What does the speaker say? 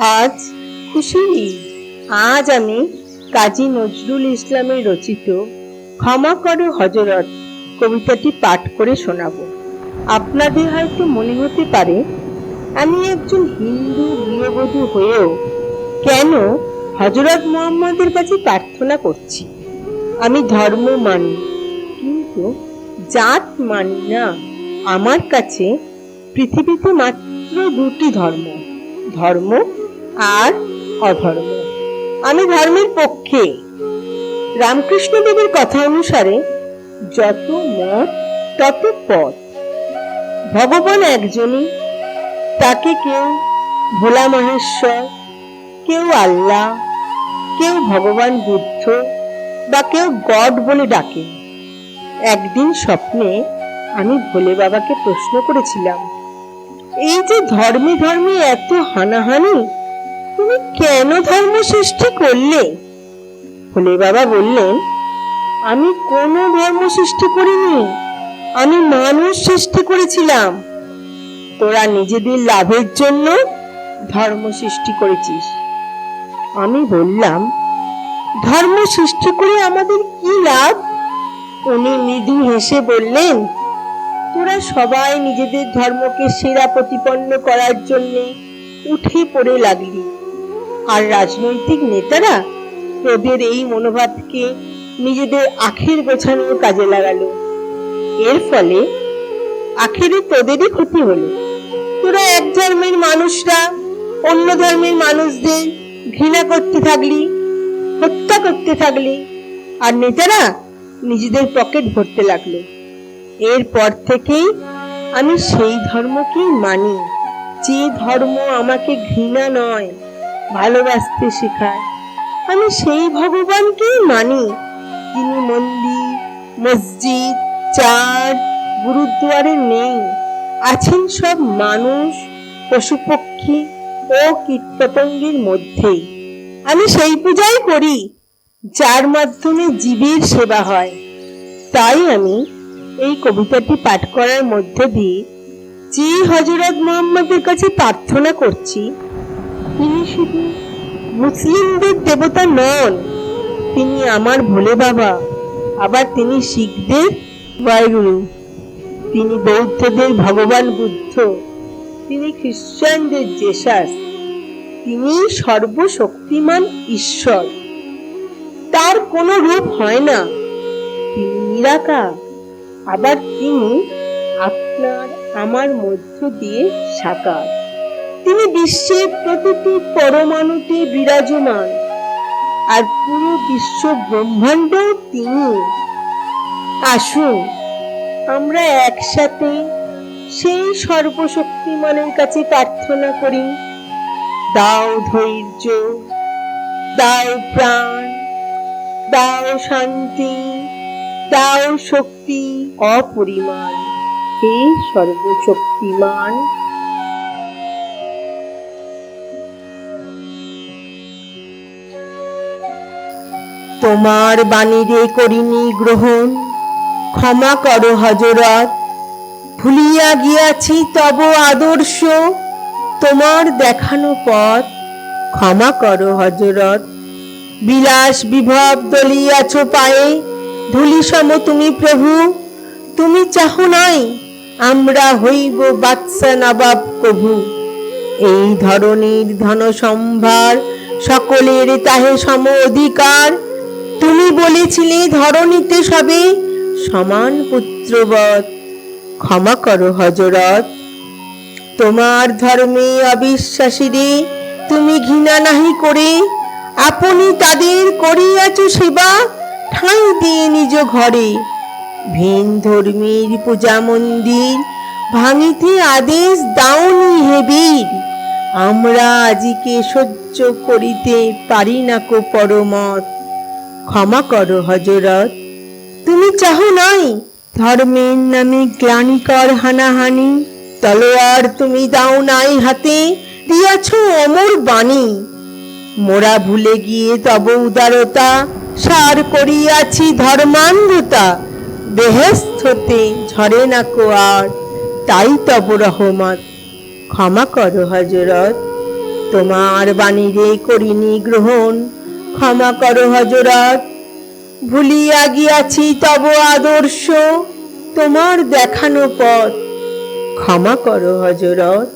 আজ ঈদ আজ আমি কাজী নজরুল ইসলামের রচিত ক্ষমা করো হজরত কবিতাটি পাঠ করে শোনাবো। আপনাদের হয়তো মনে হতে পারে, আমি একজন হিন্দু গৃহবধূ হয়েও কেন হজরত মোহাম্মদের কাছে প্রার্থনা করছি? আমি ধর্ম মানি, কিন্তু জাত মানি না। আমার কাছে পৃথিবীতে মাত্র দুটি ধর্ম ধর্ম আর অধর্ম। আমি ধর্মের পক্ষে। রামকৃষ্ণদেবের কথা অনুসারে যত মত, তত পথ। ভগবান একজনই। তাকে কেউ ভোলা মহেশ্বর, কেউ আল্লাহ, কেউ ভগবান বুদ্ধ বা কেউ গড বলে ডাকে। একদিন স্বপ্নে আমি ভোলে বাবাকে প্রশ্ন করেছিলাম, এই যে ধর্মে ধর্মে এত হানাহানি তুমি কেন ধর্ম সৃষ্টি করলে? ভোলে বাবা বললেন, আমি কোনো ধর্ম সৃষ্টি করিনি। আমি মানুষ সৃষ্টি করেছিলাম। তোরা নিজেদের লাভের জন্য ধর্ম সৃষ্টি করেছিস। আমি বললাম, ধর্ম সৃষ্টি করে আমাদের কি লাভ? উনি মৃদু হেসে বললেন, তোরা সবাই নিজেদের ধর্মকে সেরা প্রতিপন্ন করার জন্য উঠে পড়ে লাগলি। আর রাজনৈতিক নেতারা তোদের এই মনোভাবকে নিজেদের আখের গোছানোর কাজে লাগালো। এর ফলে আখেরে তোদেরই ক্ষতি হলো। তোরা এক ধর্মের মানুষরা, অন্য ধর্মের মানুষদের ঘৃণা করতে থাকলি, হত্যা করতে থাকলি, আর নেতারা নিজেদের পকেট ভরতে লাগল। এরপর থেকেই আমি সেই ধর্মকেই মানি, যে ধর্ম আমাকে ঘৃণা নয়। ভালোবাসতে শেখায়। আমি সেই ভগবানকেই মানি। যিনি মন্দির, মসজিদ, চার গুরুদ্বারে নেই। আছেন সব মানুষ পশু পক্ষী ও কীটপতঙ্গের মধ্যেই। আমি সেই পূজাই করি, যার মাধ্যমে জীবের সেবা হয়। তাই আমি এই কবিতাটি পাঠ করার মধ্যে দিয়ে, যে হজরত মোহাম্মদের কাছে প্রার্থনা করছি তিনি শুধু মুসলিমদের দেবতা নন। তিনি আমার ভোলে বাবা। আবার তিনি শিখদের ওয়াইগুরু তিনি বৌদ্ধদের ভগবান বুদ্ধ। তিনি খ্রিস্টানদের জেসাস। তিনি সর্বশক্তিমান ঈশ্বর। তার কোনো রূপ হয় না। তিনি নিরাকার। আবার তিনি আপনার আমার মধ্য দিয়ে সাকার। তিনি বিশ্বের প্রতিটি পরমাণুতে বিরাজমান আর পুরো বিশ্ব ব্রহ্মাণ্ড তিনি। আসুন, আমরা একসাথে সেই সর্বশক্তিমানের কাছে প্রার্থনা করি। দাও ধৈর্য, দাও প্রাণ, দাও শান্তি, দাও শক্তি অপরিমাণ। হে সর্বশক্তিমান তোমার বাণীরে করিনি গ্রহণ। ক্ষমা করো হজরত ভুলিয়া গিয়াছি তব আদর্শ। তোমার দেখানো পথ। ক্ষমা করো হজরত বিলাস বিভব দলিয়াছ পায়ে। ধুলি সম তুমি প্রভু। তুমি চাহ নাই, আমরা হইব বাদশা নবাব প্রভু এই ধরনের ধন সম্ভার সকলের তাহে সম অধিকার। তুমি বলেছিলে ধরণীতে সবে সমান পুত্রবৎ। ক্ষমা করো হজরত তোমার ধর্মে অবিশ্বাসীরে তুমি ঘৃণা নাহি করে, আপনি তাদের করিয়াছ সেবা ঠাঁই দিয়ে নিজ ঘরে। ভিন ধর্মীর পূজা মন্দির ভাঙিতে আদেশ দাওনি হেবীর আমরা আজিকে সহ্য করিতে পারি না কো পরমত। ক্ষমা করো হজরত তুমি চাহো নাই? ধর্মের নামে গ্লানিকর হানাহানি, তলোয়ার তুমি দাও নাই হাতে, দিয়াছ অমর বাণী। মোরা ভুলে গিয়ে তব উদারতা, সার করিয়াছি ধর্মান্ধতা। বেহেস্ত হতে ঝরে না কো আর, তাই তব রহমত। ক্ষমা করো হজরত তোমার বাণী রে করিনি গ্রহণ। ক্ষমা করো হজরত ভুলিয়া গিয়াছি তব আদর্শ। তোমার দেখানো পথ ক্ষমা করো হজরত